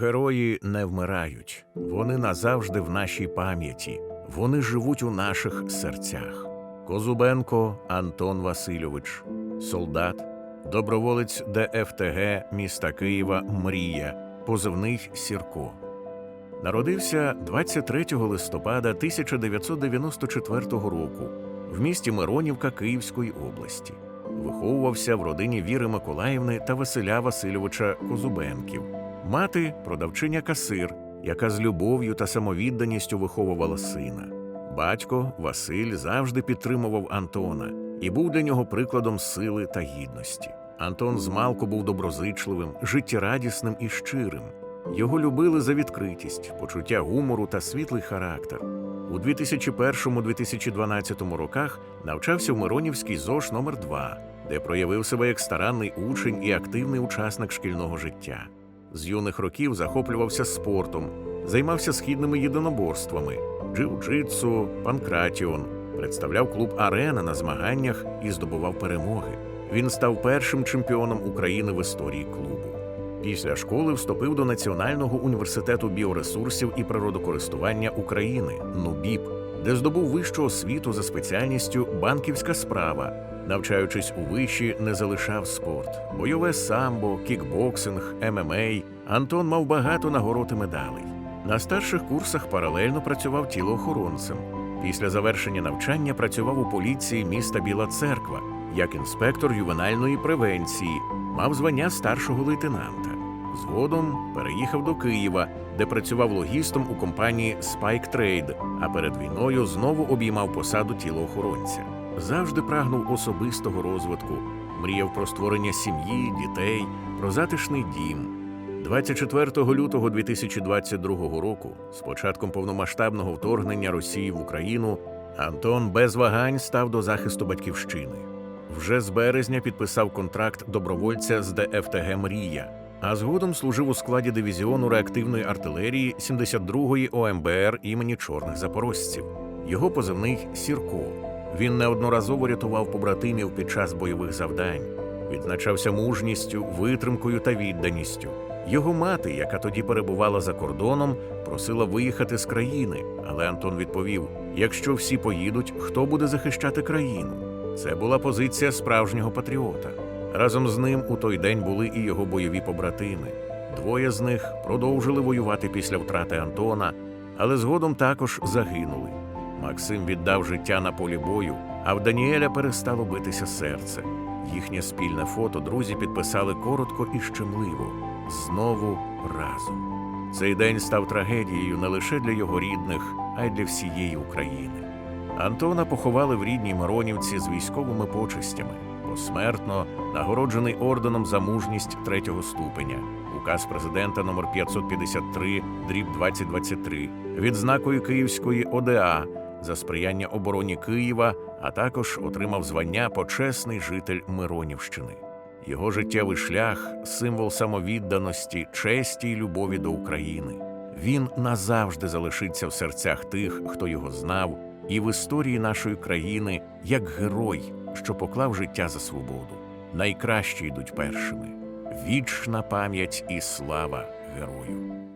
Герої не вмирають, вони назавжди в нашій пам'яті, вони живуть у наших серцях. Козубенко Антон Васильович, солдат, доброволець ДФТГ міста Києва Мрія, позивний Сірко. Народився 23 листопада 1994 року в місті Миронівка Київської області. Виховувався в родині Віри Миколаївни та Василя Васильовича Козубенків. Мати продавчиня касир, яка з любов'ю та самовідданістю виховувала сина. Батько Василь завжди підтримував Антона і був для нього прикладом сили та гідності. Антон змалку був доброзичливим, життєрадісним і щирим. Його любили за відкритість, почуття гумору та світлий характер. У 2001-2012 роках навчався в Миронівській ЗОШ номер 2 де проявив себе як старанний учень і активний учасник шкільного життя. З юних років захоплювався спортом, займався східними єдиноборствами, джиу-джитсу, панкратіон, представляв клуб Арена на змаганнях і здобував перемоги. Він став першим чемпіоном України в історії клубу. Після школи вступив до Національного університету біоресурсів і природокористування України НУБІП, де здобув вищу освіту за спеціальністю банківська справа. Навчаючись у виші, не залишав спорт, бойове самбо, кікбоксинг, ММА. Антон мав багато нагород і медалей. На старших курсах паралельно працював тілоохоронцем. Після завершення навчання працював у поліції міста Біла Церква як інспектор ювенальної превенції, мав звання старшого лейтенанта. Згодом переїхав до Києва, де працював логістом у компанії Spike Trade, а перед війною знову обіймав посаду тілоохоронця. Завжди прагнув особистого розвитку, мріяв про створення сім'ї, дітей, про затишний дім. 24 лютого 2022 року, з початком повномасштабного вторгнення Росії в Україну, Антон без вагань став до захисту батьківщини. Вже з березня підписав контракт добровольця з ДФТГ Мрія, а згодом служив у складі дивізіону реактивної артилерії 72-ї ОМБР імені Чорних Запорожців. Його позивний Сірко. Він неодноразово рятував побратимів під час бойових завдань, відзначався мужністю, витримкою та відданістю. Його мати, яка тоді перебувала за кордоном, просила виїхати з країни, але Антон відповів: якщо всі поїдуть, хто буде захищати країну? Це була позиція справжнього патріота. Разом з ним у той день були і його бойові побратими. Двоє з них продовжили воювати після втрати Антона, але згодом також загинули. Максим віддав життя на полі бою, а в Даніеля перестало битися серце. Їхнє спільне фото друзі підписали коротко і щемливо знову разом. Цей день став трагедією не лише для його рідних, а й для всієї України. Антона поховали в рідній Миронівці з військовими почестями, посмертно нагороджений орденом за мужність третього ступеня, указ президента номер 553 дріб 2023, відзнакою Київської ОДА за сприяння обороні Києва, а також отримав звання почесний житель Миронівщини. Його життєвий шлях символ самовідданості, честі й любові до України. Він назавжди залишиться в серцях тих, хто його знав, і в історії нашої країни як герой, що поклав життя за свободу. Найкращі йдуть першими. Вічна пам'ять і слава герою.